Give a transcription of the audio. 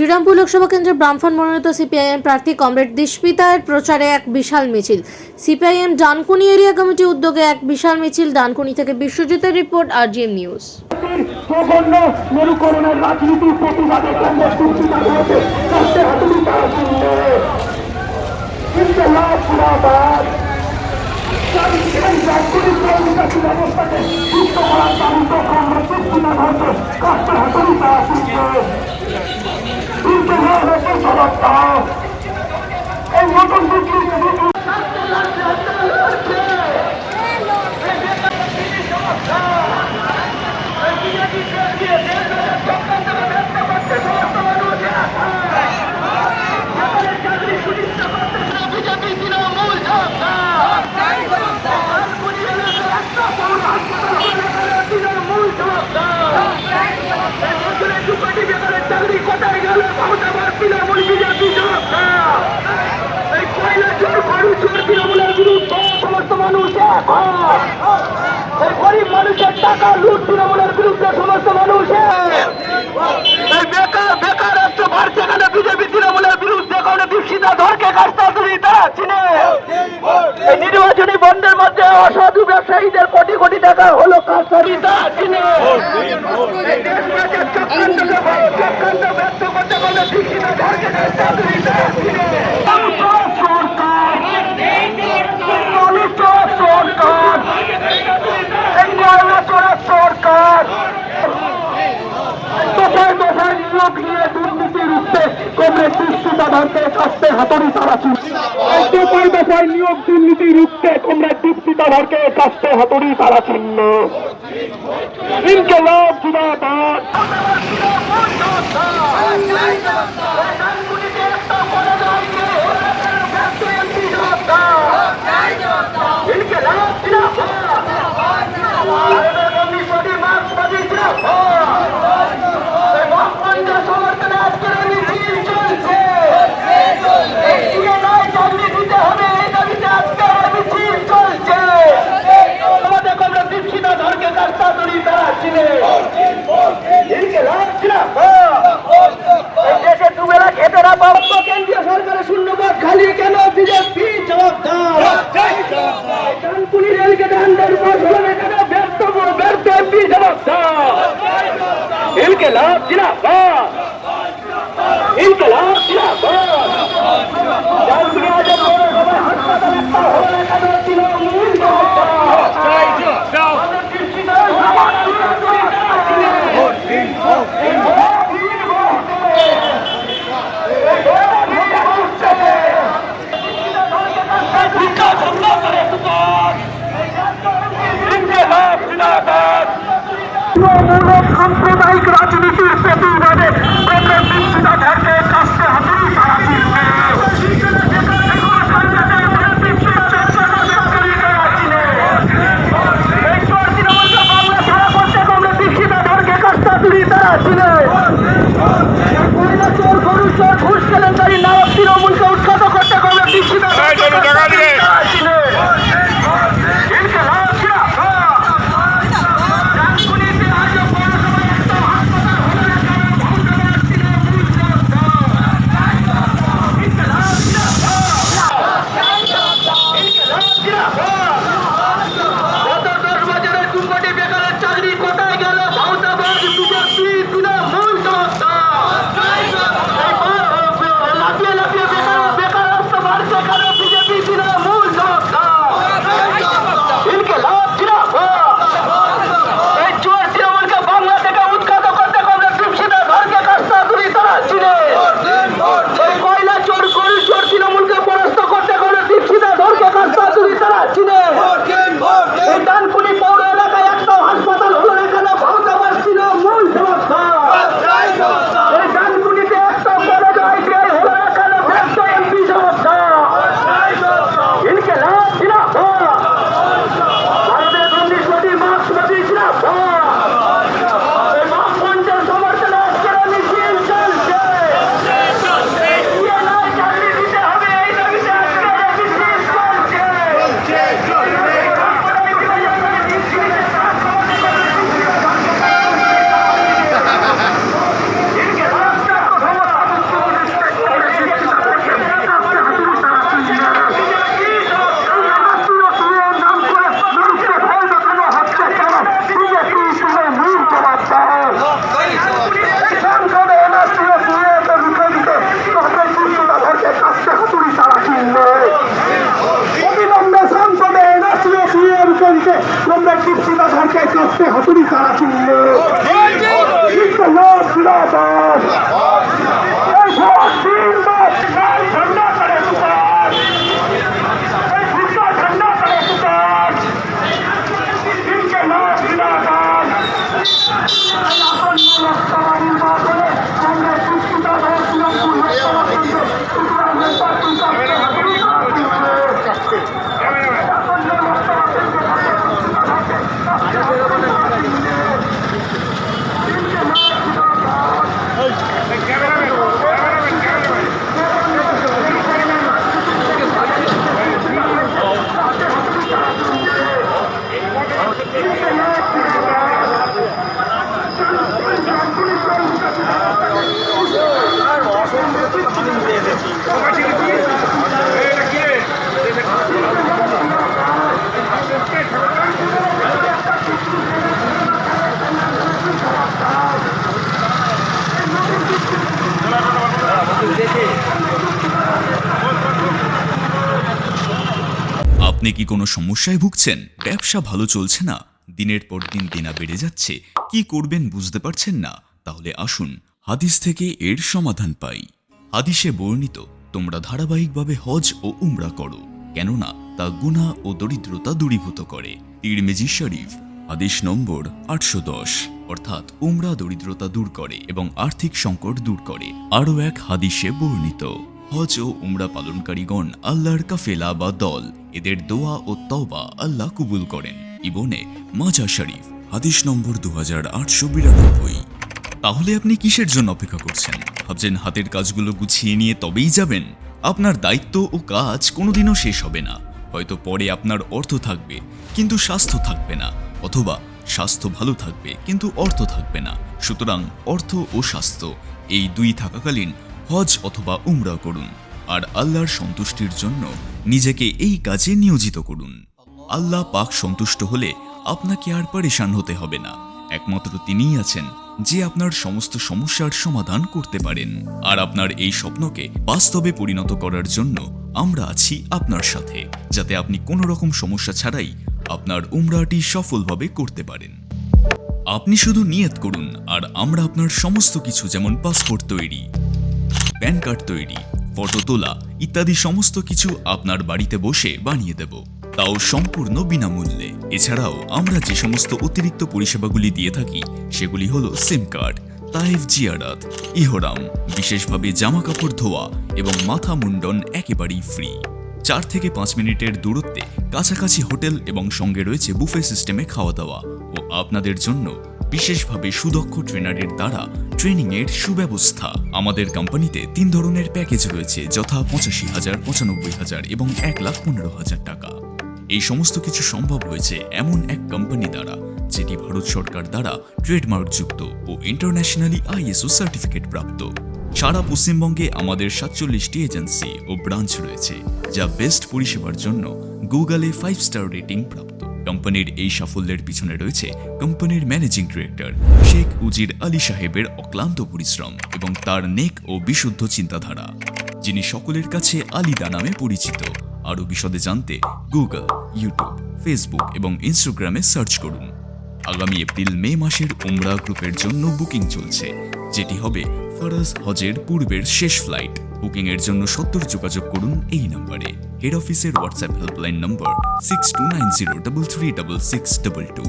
শ্রীরামপুর লোকসভা কেন্দ্রের ব্রাহ্মণ মনোনীত সিপিআইএম প্রার্থী কমরেড দিশপিতার প্রচারে এক বিশাল মিছিল। সিপিআইএম ডানকুনি এরিয়া কমিটি উদ্যোগে এক বিশাল মিছিল ডানকুনি থেকে বিশ্বজিতের রিপোর্ট আর জিএম নিউজ শূন্য ইনশাল্লাহ মুরাদাবাদ এই রাজনীতির প্রতিবাদী ব্যবস্থাকে সুস্থ করার দাবিতে কংগ্রেস দুর্নীতি হয়েছে রাষ্ট্রের হাতুড়ি তারা শূন্য ইনশাল্লাহ হয়েছে সদস্য এই নতুন দুর্নীতি সমস্ত মানুষ এক হয়। এই গরিব মানুষের টাকা লুট তৃণমূলের বিরুদ্ধে, সমস্ত মানুষ বেকার বেকার রাষ্ট্র বিজেপি তৃণমূলের বিরুদ্ধে কোনো দীক্ষিতা ধরকে কাজটা তুমি তারা চিনে? এই নির্বাচনী বন্ডের মধ্যে অসাধু ব্যবসায়ীদের কোটি কোটি টাকা হলো কাজটারি তারা চিনে এই দেশবাসীর চক্রান্তকে বড় চক্রান্ত ব্যর্থ করতে কোনো দীক্ষিতা ধরকে কাজটা তুমি তারা চিনে সরকার মনিটর সরকার এই মনিটর সরকার দফায় দফায় নিয়োগ নিয়ে দুর্নীতি রুখতে কংগ্রেস দৃষ্টিদাধারকে কাটতে হাতুড়ি তাড়াচ্ছি দফায় দফায় নিয়োগ দুর্নীতি রুখতে তোমরা কংগ্রেস দৃষ্টিদাধারকে কাস্তে হাতুড়ি তারা চিহ্ন ইনকলাব জিন্দাবাদ ইনকলাব জিন্দাবাদ নরেন্দ্র মোদী মার্ক্সবাদী জিন্দাবাদ এই মহাত্মার সমর্থনে আজকের এই মিছিল চলছে এই সিএনআই চাকরি দিতে হবে এই দাবিতে আজকের এই মিছিল চলছে আমাদের কমরা দীক্ষিতা ধরকে কাস্তা তরি তারা চিনে ইনকলাব জিন্দাবাদ এই দেশে দুবেলা খেতে না পাবো কেন্দ্রীয় সরকারের শূন্যপদ কেন বিজেপি জবাবদার ডানকুনি উপর ফেলে কেন ব্যর্থ ব্যর্থ এমপি জবাবদার ইনকলাব জিন্দাবাদ। ইনকলাব জিন্দাবাদ। ডানকুনি আজম কি কোনো সমস্যায় ভুগছেন? ব্যবসা ভালো চলছে না। দিনের পর দিন দেনা বেড়ে যাচ্ছে। কি করবেন বুঝতে পারছেন না। তাহলে আসুন, হাদিস থেকে এর সমাধান পাই। হাদিসে বর্ণিত, তোমরা ধারাবাহিকভাবে হজ ও উমরা করো, কেননা তা গুনাহ ও দরিদ্রতা দূরীভূত করে। তিরমেজি শরীফ, হাদিস নম্বর আটশো দশ। অর্থাৎ উমরা দরিদ্রতা দূর করে এবং আর্থিক সংকট দূর করে। আরও এক হাদিসে বর্ণিত। হজ ও উমরা পালনকারীগণ আল্লাহর কাফেলা বা দল, এদের দোয়া ও তওবা আল্লাহ কবুল করেন। ইবনে মাজা শরীফ, হাদিস নম্বর দু হাজার আটশো বিরানব্বই। তাহলে আপনি কিসের জন্য অপেক্ষা করছেন? ভাবছেন হাতের কাজগুলো গুছিয়ে নিয়ে তবেই যাবেন? আপনার দায়িত্ব ও কাজ কোনোদিনও শেষ হবে না। হয়তো পরে আপনার অর্থ থাকবে, কিন্তু স্বাস্থ্য থাকবে না, অথবা স্বাস্থ্য ভালো থাকবে, কিন্তু অর্থ থাকবে না। সুতরাং অর্থ ও স্বাস্থ্য, এই দুই থাকাকালীন হজ অথবা উমরা করুন, আর আল্লাহর সন্তুষ্টির জন্য নিজেকে এই কাজে নিয়োজিত করুন। আল্লাহ পাক সন্তুষ্ট হলে আপনাকে আর পরেশান হতে হবে না। একমাত্র তিনিই আছেন যে আপনার সমস্ত সমস্যার সমাধান করতে পারেন। আর আপনার এই স্বপ্নকে বাস্তবে পরিণত করার জন্য আমরা আছি আপনার সাথে, যাতে আপনি কোনো রকম সমস্যা ছাড়াই আপনার উমরাটি সফলভাবে করতে পারেন। আপনি শুধু নিয়ত করুন, আর আমরা আপনার সমস্ত কিছু যেমন পাসপোর্ট তৈরি প্যান কার্ড তৈরি, ফটো তোলা ইত্যাদি সমস্ত কিছু আপনার বাড়িতে বসে বানিয়ে দেব। তাও সম্পূর্ণ বিনামূল্যে। এছাড়াও আমরা যে সমস্ত অতিরিক্ত পরিষেবাগুলি দিয়ে থাকি, সেগুলি হলো সিম কার্ড তাইফ জিয়ারাত, ইহরাম, বিশেষভাবে জামা কাপড় ধোয়া এবং মাথা মুন্ডন একেবারেই ফ্রি। চার থেকে পাঁচ মিনিটের দূরত্বে কাছাকাছি হোটেল এবং সঙ্গে রয়েছে বুফে সিস্টেমে খাওয়া দাওয়া ও আপনাদের জন্য বিশেষভাবে সুদক্ষ ট্রেনারের দ্বারা ট্রেনিংয়ের সুব্যবস্থা। আমাদের কোম্পানিতে তিন ধরনের প্যাকেজ রয়েছে, যথা পঁচাশি হাজার, পঁচানব্বই হাজার এবং এক লাখ পনেরো হাজার টাকা। এই সমস্ত কিছু সম্ভব হয়েছে এমন এক কোম্পানি দ্বারা, যেটি ভারত সরকার দ্বারা ট্রেডমার্কযুক্ত ও ইন্টারন্যাশনালি আইএসও সার্টিফিকেট প্রাপ্ত। সারা পশ্চিমবঙ্গে আমাদের সাতচল্লিশটি এজেন্সি ও ব্রাঞ্চ রয়েছে, যা বেস্ট পরিষেবার জন্য গুগলে ফাইভ স্টার রেটিং প্রাপ্ত। কোম্পানির এই সাফল্যের পিছনে রয়েছে কোম্পানির ম্যানেজিং ডিরেক্টর শেখ উজির আলী সাহেবের অক্লান্ত পরিশ্রম এবং তার নেক ও বিশুদ্ধ চিন্তাধারা, যিনি সকলের কাছে আলিদা নামে পরিচিত। আরও বিশদে জানতে গুগল, ইউটিউব, ফেসবুক এবং ইনস্টাগ্রামে সার্চ করুন। আগামী এপ্রিল মে মাসের উমরা গ্রুপের জন্য বুকিং চলছে, যেটি হবে ফরাজ হজের পূর্বের শেষ ফ্লাইট। বুকিং এর জন্য সত্তর যোগাযোগ করুন এই নম্বরে। হেড অফিসের WhatsApp helpline number six two nine zero double three double six double two